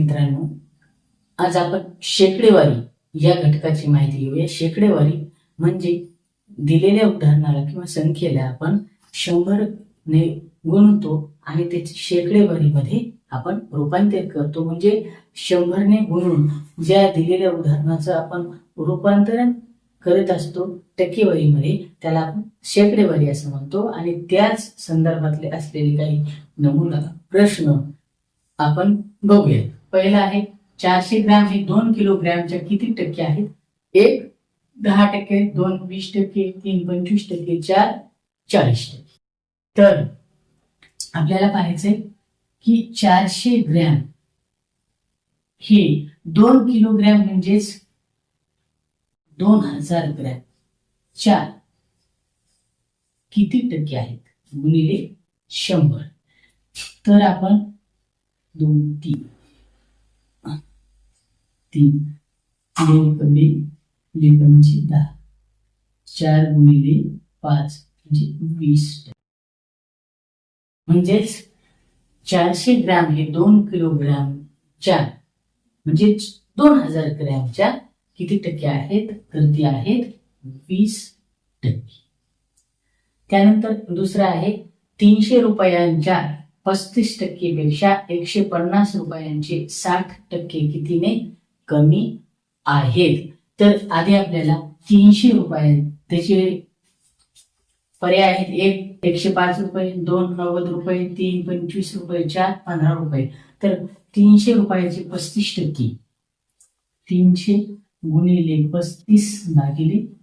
मित्रांनो आज आपण शेकडेवारी या घटकाची माहिती घेऊया. शेकडेवारी म्हणजे दिलेल्या उदाहरणाला किंवा संख्येला आपण शंभर ने गुणतो आणि त्याची शेकडेवारीमध्ये आपण रूपांतर करतो. म्हणजे शंभरने गुणून ज्या दिलेल्या उदाहरणाचं आपण रूपांतरण करत असतो टक्केवारीमध्ये त्याला आपण शेकडेवारी असं म्हणतो. आणि त्याच संदर्भातले असलेले काही नमुना प्रश्न आपण बघूया पहिला आहे चारशे ग्रॅम हे दोन किलोग्रॅमच्या किती टक्के आहेत? एक दहा टक्के दोन वीस टक्के तीन पंचवीस टक्के चार चाळीस टक्के. तर आपल्याला पाहायचंय की चारशे ग्रॅम हे दोन किलोग्रॅम म्हणजेच दोन हजार ग्रॅम. चार किती टक्के आहेत? गुणिले शंभर. तर आपण दोन तीन. तीन दोन कमी पंची दहा. चार गुणिले पाच म्हणजे वीस. म्हणजेच चारशे ग्रॅम हे दोन किलोग्रॅम चार म्हणजे दोन हजार ग्रॅमच्या किती टक्के आहेत? तर ती आहेत वीस टक्के. त्यानंतर दुसरं आहे तीनशे रुपयांच्या पस्तीस टक्के पेक्षा एकशे पन्नास रुपयांचे साठ टक्के कितीने कमी आहेत. तर आधी आपल्याला तीनशे रुपये त्याचे पर्याय आहेत. एक एकशे पाच रुपये दोन नव्वद रुपये तीन पंचवीस रुपये चार पंधरा रुपये. तर तीनशे रुपयाचे पस्तीस टक्के. तीनशे गुणिले पस्तीस भागिले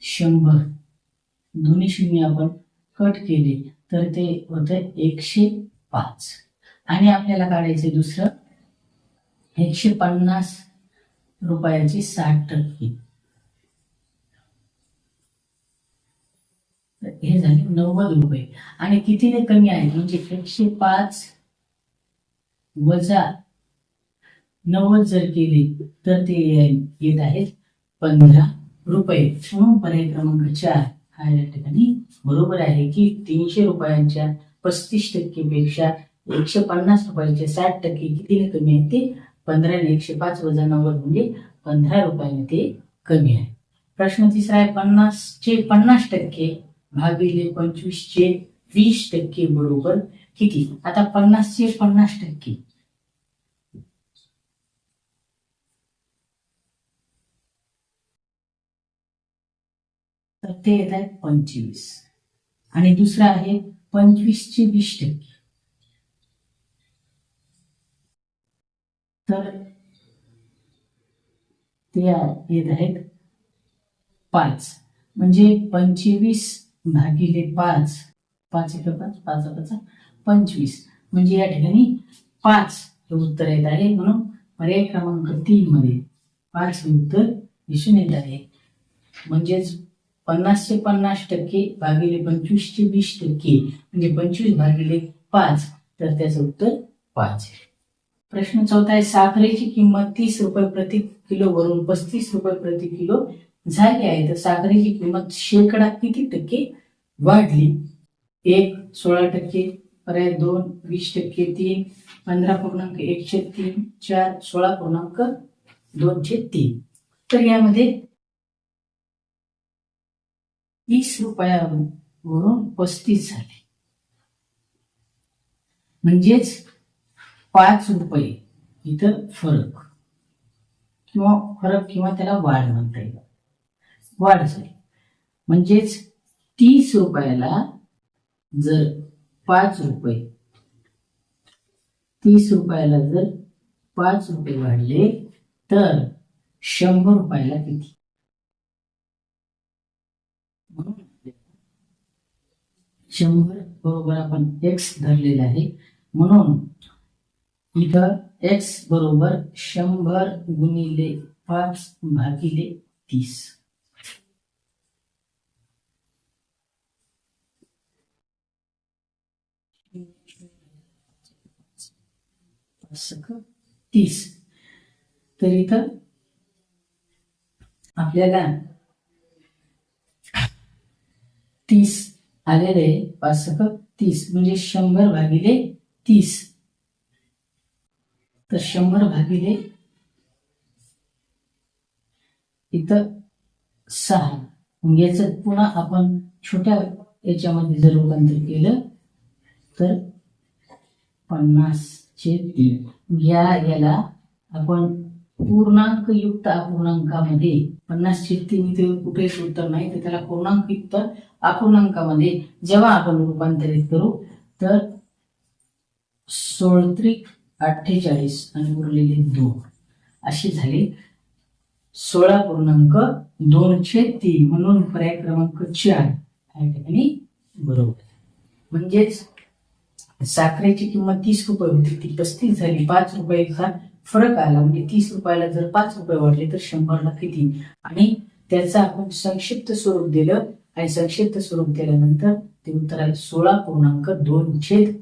शंभर. दोन्ही शून्य आपण कट केले तर ते होतं एकशे पाच. आणि आपल्याला काढायचे दुसरं. एकशे पन्नास रुपयाची साठ टक्के. हे झाले नव्वद रुपये. आणि कितीने कमी आहेत? म्हणजे एकशे पाच वजा नव्वद जर केले तर ते येत आहेत पंधरा रुपये. म्हणून पर्याय क्रमांक चार हा या ठिकाणी बरोबर आहे की तीनशे रुपयांच्या पस्तीस टक्के पेक्षा एकशे पन्नास रुपयांचे साठ टक्के कितीने कमी आहे ते पंधरा आणि एकशे पाच वजा नव्वद म्हणजे पंधरा रुपयाने ते कमी आहे. प्रश्न तिसरा आहे पन्नासचे पन्नास टक्के भागिले पंचवीसचे वीस टक्के बरोबर किती? आता पन्नासचे पन्नास टक्के. तर ते येत आहे पंचवीस. आणि दुसरं आहे पंचवीसचे वीस टक्के. तर ते येत आहेत पाच. म्हणजे पंचवीस भागिले पाच पाच एक पाच पाच पाच पंचवीस. म्हणजे या ठिकाणी पाच हे उत्तर येत आहे म्हणून पर्याय क्रमांक तीन मध्ये पाच हे उत्तर दिसून येत आहे. म्हणजेच पन्नासचे पन्नास टक्के भागिले पंचवीसचे वीस टक्के. म्हणजे पंचवीस भागिले पाच तर त्याचं उत्तर पाच आहे. प्रश्न चौथा आहे साखरेची किंमत तीस रुपये प्रति किलो वरून पस्तीस रुपये प्रति किलो झाली आहे. तर साखरेची किंमत शेकडा किती टक्के वाढली? एक सोळा टक्के पर्याय दोन वीस टक्के तीन पंधरा पूर्णांक एकशे तीन चार सोळा पूर्णांक दोनशे तीन. तर यामध्ये तीस रुपयावरून पस्तीस झाले. म्हणजेच पाच रुपये इथं फरक. किंवा फरक किंवा त्याला वाढ म्हणता येईल. वाढ झाली. म्हणजेच तीस रुपयाला जर पाच रुपये तीस रुपयाला जर पाच रुपये वाढले तर शंभर रुपयाला किती? म्हणून शंभर बरोबर आपण एक्स धरलेला आहे. म्हणून इथं एक्स बरोबर शंभर गुणिले पाच भागिले तीस. तीस. तर इथं आपल्याला तीस आलेले पाच सक तीस. म्हणजे शंभर भागिले तीस. तर शंभर भागिले इथं सहा. मग याचं पुन्हा आपण छोट्या याच्यामध्ये जर रूपांतर केलं तर पन्नासचे तीन. या याला आपण पूर्णांक युक्त अपूर्णांकामध्ये पन्नासचे तीन इथे कुठेच उत्तर नाही तर त्याला पूर्णांक युक्त अपूर्णांकामध्ये जेव्हा आपण रूपांतरित करू तर सोळत्रिक अठ्ठेचाळीस आणि उरलेले दोन. असे झाले. सोळा पूर्णांक दोनशे तीन म्हणून पर्याय क्रमांक चार. या ठिकाणी बरोबर. म्हणजेच साखरेची किंमत तीस रुपये होती. ती पस्तीस झाली. पाच रुपयाचा फरक आला. म्हणजे तीस रुपयाला जर पाच रुपये वाढले तर शंभरला किती? आणि त्याचं आपण संक्षिप्त स्वरूप दिलं. आणि संक्षिप्त स्वरूप दिल्यानंतर ते उत्तर आलं सोळा पूर्णांक दोन छेद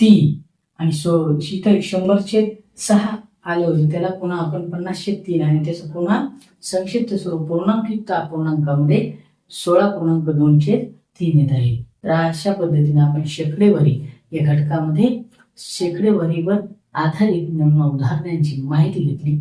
तीन. आणि सो इथं शंभरशे सहा आले होते त्याला पुन्हा आपण पन्नासशे तीन आणि त्याचं पुन्हा संक्षिप्त स्वरूप पूर्णांकयुक्त अपूर्णांकामध्ये सोळा पूर्णांक दोनशे तीन येत आहे. तर अशा पद्धतीने आपण शेकडेवारी या घटकामध्ये शेकडेवारीवर आधारित उदाहरणांची माहिती घेतली.